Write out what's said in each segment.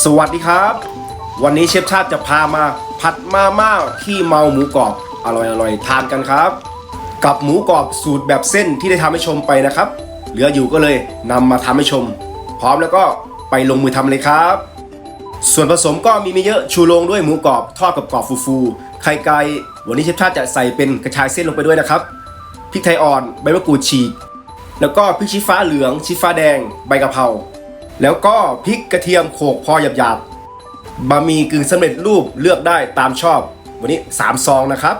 สวัสดีครับ วันนี้เชฟชาติจะพามาผัดมาม่าขี้เมาหมูกรอบอร่อยๆทานกันครับ กับหมูกรอบสูตรแบบเส้นที่ได้ทำให้ชมไปนะครับ เหลืออยู่ก็เลยนำมาทำให้ชม พร้อมแล้วก็ไปลงมือทำเลยครับ ส่วนผสมก็มีไม่เยอะชูโรงด้วยหมูกรอบทอดกับกรอบฟูๆไข่ไก่วันนี้เชฟชาติจะใส่เป็นกระชายเส้นลงไปด้วยนะครับพริกไทยอ่อนใบมะกรูดฉีกแล้วก็พริกชี้ฟ้าเหลืองชี้ฟ้าแดงใบกะเพรา แล้วก็พริกกระเทียมโขกพอหยาบๆบะหมี่กึ่งสำเร็จรูปเลือกได้ตามชอบ วันนี้ 3 ซองนะครับ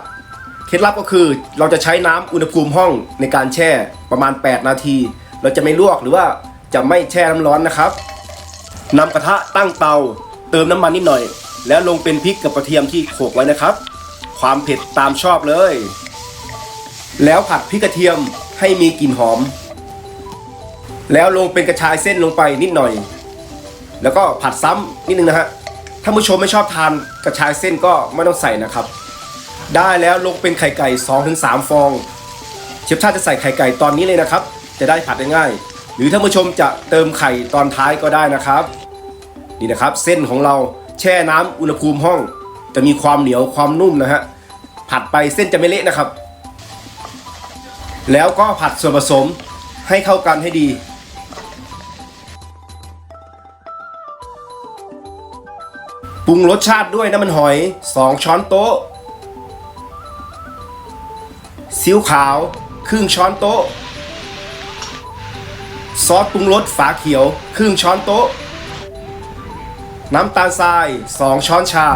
เคล็ดลับก็คือเราจะใช้น้ำอุณหภูมิห้องในการแช่ประมาณ 8 นาที เราจะไม่ลวกหรือว่าจะไม่แช่น้ำร้อนนะครับนำกระทะตั้งเตา เติมน้ำมันนิดหน่อย แล้วลงเป็นพริกกับกระเทียมที่โขกไว้นะครับ ความเผ็ดตามชอบเลย แล้วผัดพริกกระเทียมให้มีกลิ่นหอม แล้วลงเป็นกระชายเส้นลงไปนิดหน่อย แล้วก็ผัดซ้ำนิดนึงนะฮะถ้าผู้ชมไม่ชอบทานกระชายเส้นก็ไม่ต้องใส่นะครับ ได้แล้วลงเป็นไข่ไก่ 2-3 ฟอง เชฟชาติจะใส่ไข่ไก่ตอนนี้เลยนะครับ จะได้ผัดได้ง่าย หรือถ้าผู้ชมจะเติมไข่ตอนท้ายก็ได้นะครับ นี่นะครับ เส้นของเราแช่น้ำอุณหภูมิห้อง จะมีความเหนียวความนุ่มนะฮะผัดไปเส้นจะไม่เละนะครับ แล้วก็ผัดส่วนผสมให้เข้ากันให้ดี ปรุงรสชาติด้วยน้ำมันหอย 2 ช้อนโต๊ะซีอิ๊วขาวครึ่งช้อนโต๊ะ ซอสปรุงรสฝาเขียวครึ่งช้อนโต๊ะ น้ำตาลทราย 2 ช้อนชา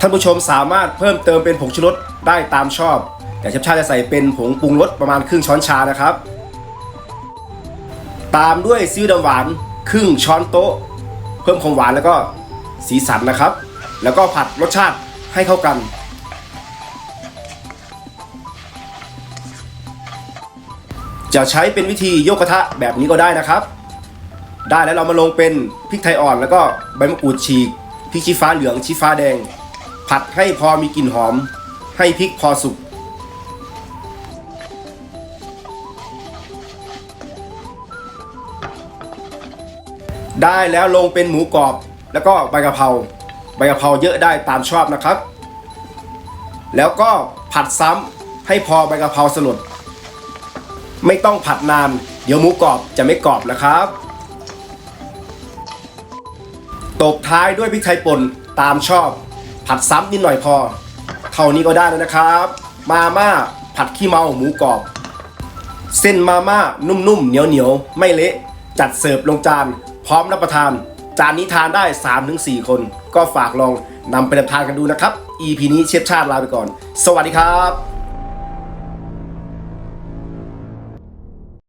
ท่านผู้ชมสามารถเพิ่มเติมเป็นผงชูรสได้ตามชอบ แต่เชฟชาจะใส่เป็นผงปรุงรสประมาณครึ่งช้อนชานะครับ ตามด้วยซีอิ๊วดำหวานครึ่งช้อนโต๊ะ เพิ่มความหวานแล้วก็ สีสันนะครับ แล้วก็ผัดรสชาติให้เข้ากัน จะใช้เป็นวิธีโยกกระทะแบบนี้ก็ได้นะครับ ได้แล้วเรามาลงเป็นพริกไทยอ่อน แล้วก็ใบมะกรูดฉีกพริกชี้ฟ้าเหลืองชี้ฟ้าแดง ผัดให้พอมีกลิ่นหอม ให้พริกพอสุกได้แล้วลงเป็นหมูกรอบ แล้วก็ใบกะเพราใบกะเพราเยอะได้ตามชอบนะครับ แล้วก็ผัดซ้ำให้พอใบกะเพราสลด ไม่ต้องผัดนานเดี๋ยวหมูกรอบจะไม่กรอบนะครับตบท้ายด้วยพริกไทยป่นตามชอบ ผัดซ้ำนิดหน่อยพอ เท่านี้ก็ได้แล้วนะครับ มาม่าผัดขี้เมาหมูกรอบ เส้นมาม่านุ่มๆเหนียวๆ ไม่เละ จัดเสิร์ฟลงจาน พร้อมรับประทาน จานนี้ทานได้ 3-4 คน ก็ฝากลองนำไปทำทานกันดูนะครับ EP นี้เชฟชาติลาไปก่อน สวัสดีครับ